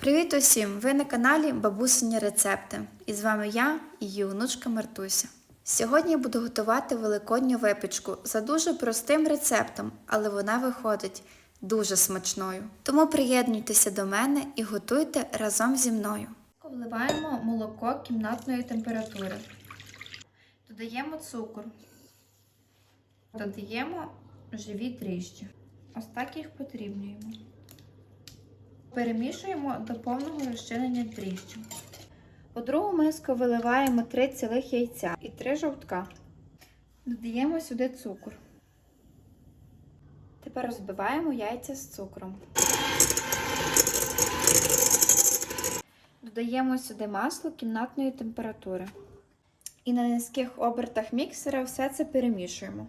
Привіт усім! Ви на каналі Бабусині Рецепти. І з вами я, її онучка Мартуся. Сьогодні я буду готувати великодню випічку за дуже простим рецептом, але вона виходить дуже смачною. Тому приєднуйтеся до мене і готуйте разом зі мною. Вливаємо молоко кімнатної температури. Додаємо цукор. Додаємо живі дріжджі. Ось так їх подрібнюємо. Перемішуємо до повного розчинення дріжджів. У другу миску виливаємо 3 цілих яйця і 3 жовтка. Додаємо сюди цукор. Тепер розбиваємо яйця з цукром. Додаємо сюди масло кімнатної температури. І на низьких обертах міксера все це перемішуємо.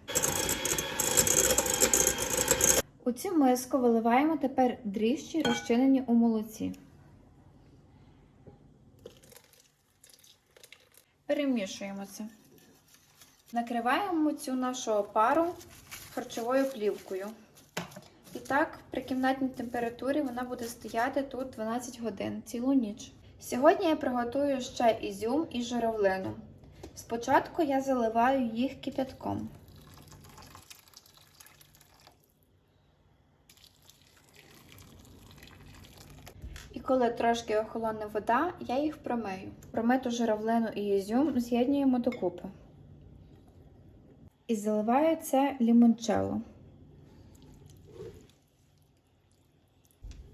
У цю миску виливаємо тепер дріжджі, розчинені у молоці. Перемішуємо це. Накриваємо цю нашу опару харчовою плівкою. І так, при кімнатній температурі вона буде стояти тут 12 годин, цілу ніч. Сьогодні я приготую ще ізюм і журавлину. Спочатку я заливаю їх кипятком. Коли трошки охолоне вода, я їх промию. Промиту журавлину і ізюм з'єднуємо докупи. І заливаю це лімончелло.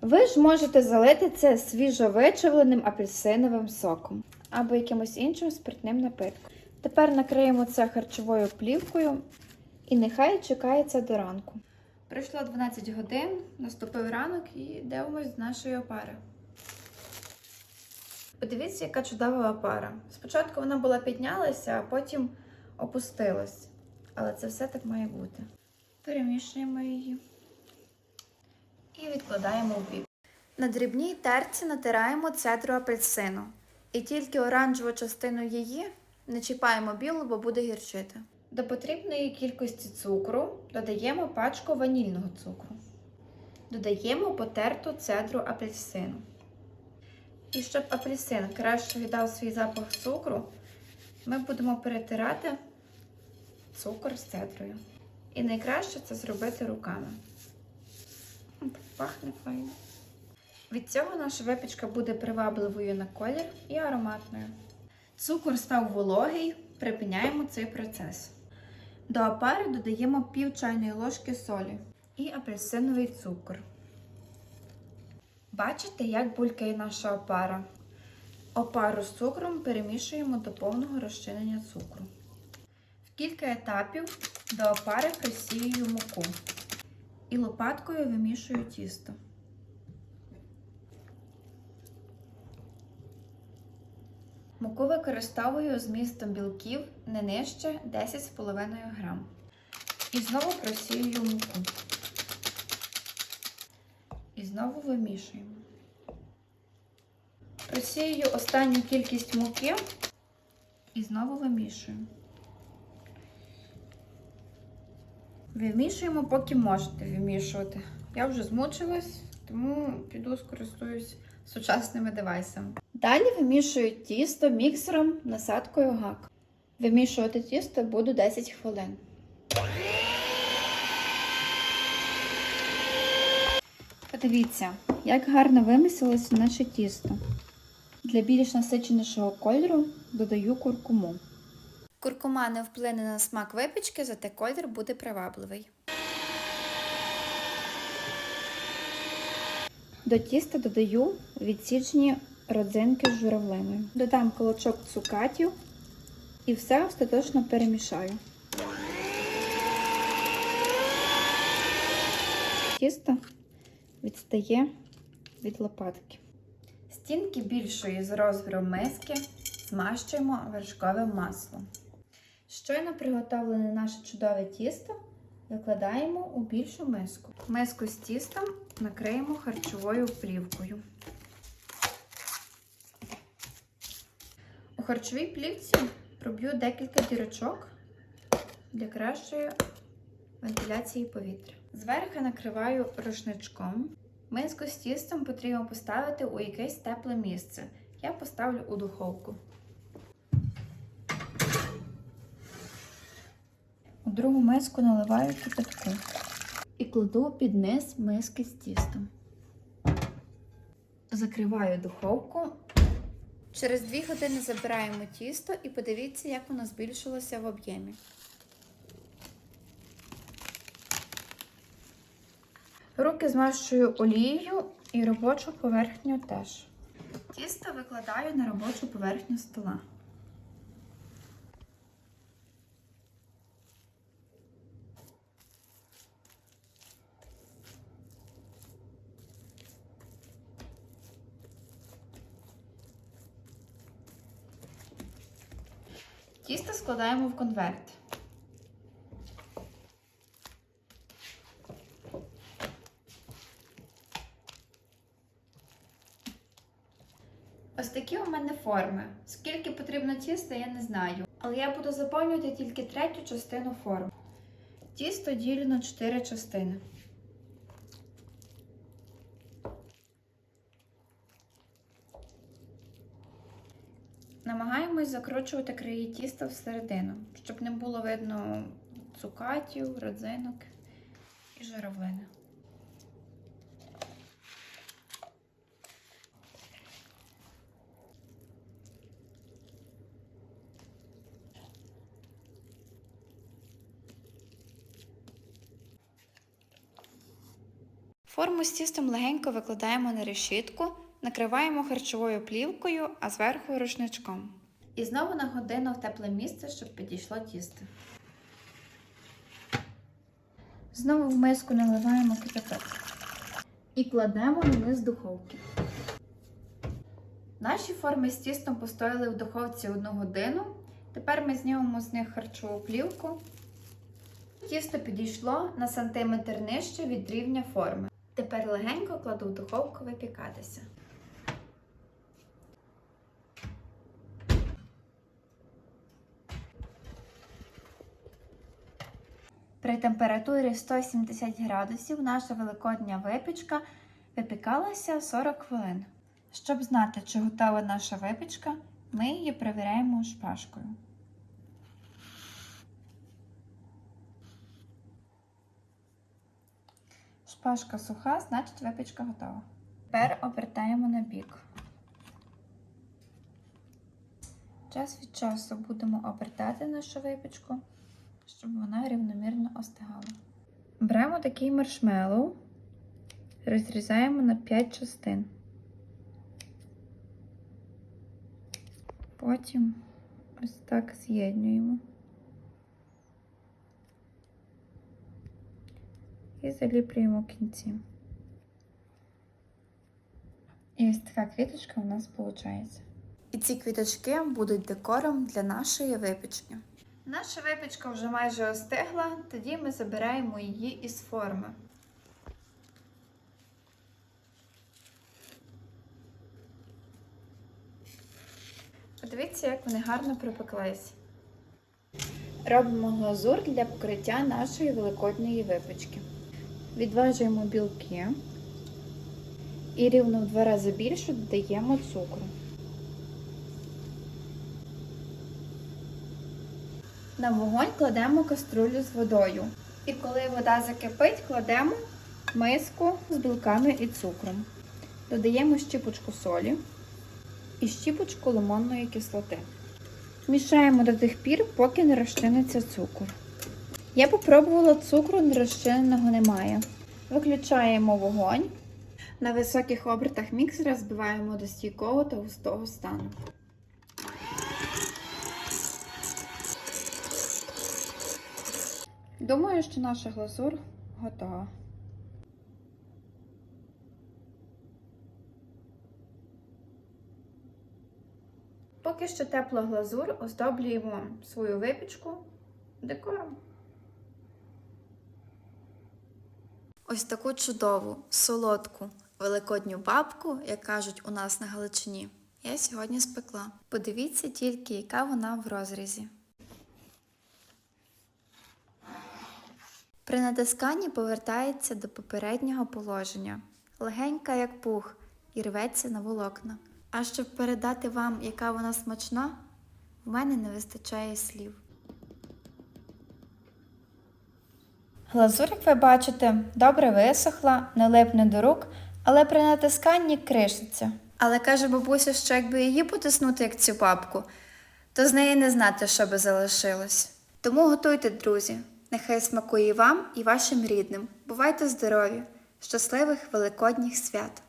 Ви ж можете залити це свіжовичавленим апельсиновим соком або якимось іншим спиртним напитком. Тепер накриємо це харчовою плівкою і нехай чекається до ранку. Пройшло 12 годин, наступив ранок і дивимось з нашої опари. Подивіться, яка чудова опара. Спочатку вона була піднялася, а потім опустилась. Але це все так має бути. Перемішуємо її і відкладаємо в бік. На дрібній терці натираємо цедру апельсину. І тільки оранжеву частину її не чіпаємо білу, бо буде гірчити. До потрібної кількості цукру додаємо пачку ванільного цукру. Додаємо потерту цедру апельсину. І щоб апельсин краще віддав свій запах цукру, ми будемо перетирати цукор з цедрою. І найкраще це зробити руками. Пахне файно. Від цього наша випічка буде привабливою на колір і ароматною. Цукор став вологий, припиняємо цей процес. До опари додаємо пів чайної ложки солі і апельсиновий цукор. Бачите, як булькає наша опара. Опару з цукром перемішуємо до повного розчинення цукру. В кілька етапів до опари просіюю муку і лопаткою вимішую тісто. Муку використовую з містом білків не нижче 10,5 грам. І знову просіюю муку. І знову вимішуємо. Просіюю останню кількість муки і знову вимішую. Вимішуємо, поки можете вимішувати. Я вже змучилась, тому піду скористуюсь сучасними девайсами. Далі вимішую тісто міксером насадкою гак. Вимішувати тісто буду 10 хвилин. Подивіться, як гарно вимісилося наше тісто. Для більш насиченішого кольору додаю куркуму. Куркума не вплине на смак випічки, зате колір буде привабливий. До тіста додаю відсічені родзинки з журавлиною. Додам колочок цукатів і все остаточно перемішаю. Тісто відстає від лопатки. Стінки більшої з розміром миски змащуємо вершковим маслом. Щойно приготовлене наше чудове тісто викладаємо у більшу миску. Миску з тістом накриємо харчовою плівкою. У харчовій плівці проб'ю декілька дірочок для кращої вентиляції повітря. Зверху накриваю рушничком Миску з тістом потрібно поставити у якесь тепле місце. Я поставлю у духовку. У другу миску наливаю кипятку і кладу під низ миски з тістом. Закриваю духовку. Через 2 години забираємо тісто і подивіться, як воно збільшилося в об'ємі. Руки змащую олією і робочу поверхню теж. Тісто викладаю на робочу поверхню стола. Тісто складаємо в конверт. Ось такі у мене форми. Скільки потрібно тіста, я не знаю. Але я буду заповнювати тільки третю частину форм. Тісто ділю на 4 частини. Намагаємось закручувати краї тіста всередину, щоб не було видно цукатів, родзинок і жировини. Форму з тістом легенько викладаємо на решітку, накриваємо харчовою плівкою, а зверху рушничком. І знову на годину в тепле місце, щоб підійшло тісто. Знову в миску наливаємо кипяток і кладемо на низ духовки. Наші форми з тістом постояли в духовці одну годину. Тепер ми знімемо з них харчову плівку. Тісто підійшло на сантиметр нижче від рівня форми. Тепер легенько кладу в духовку випікатися. При температурі 170 градусів наша великодня випічка випікалася 40 хвилин. Щоб знати, чи готова наша випічка, ми її перевіряємо шпажкою. Шпажка суха, значить випічка готова. Тепер обертаємо на бік. Час від часу будемо обертати нашу випічку, щоб вона рівномірно остигала. Беремо такий маршмеллоу, розрізаємо на 5 частин. Потім ось так з'єднуємо. І заліплюємо кінці. І ось така квіточка у нас виходить. І ці квіточки будуть декором для нашої випічки. Наша випічка вже майже остигла, тоді ми забираємо її із форми. Подивіться, як вони гарно припеклись. Робимо глазур для покриття нашої великодньої випічки. Відважуємо білки і рівно в два рази більше додаємо цукру. На вогонь кладемо каструлю з водою. І коли вода закипить, кладемо миску з білками і цукром. Додаємо щіпочку солі і щіпочку лимонної кислоти. Мішаємо до тих пір, поки не розчиниться цукор. Я попробувала цукру нерозчиненого немає. Виключаємо вогонь. На високих обертах міксера збиваємо до стійкого та густого стану. Думаю, що наша глазур готова. Поки що тепла глазур оздоблюємо свою випічку декором. Ось таку чудову, солодку, великодню бабку, як кажуть у нас на Галичині, я сьогодні спекла. Подивіться тільки, яка вона в розрізі. При натисканні повертається до попереднього положення, легенька, як пух, і рветься на волокна. А щоб передати вам, яка вона смачна, в мене не вистачає слів. Глазур, як ви бачите, добре висохла, не липне до рук, але при натисканні кришиться. Але каже бабуся, що якби її потиснути, як цю папку, то з неї не знати, що би залишилось. Тому готуйте, друзі. Нехай смакує вам і вашим рідним. Бувайте здорові! Щасливих великодніх свят!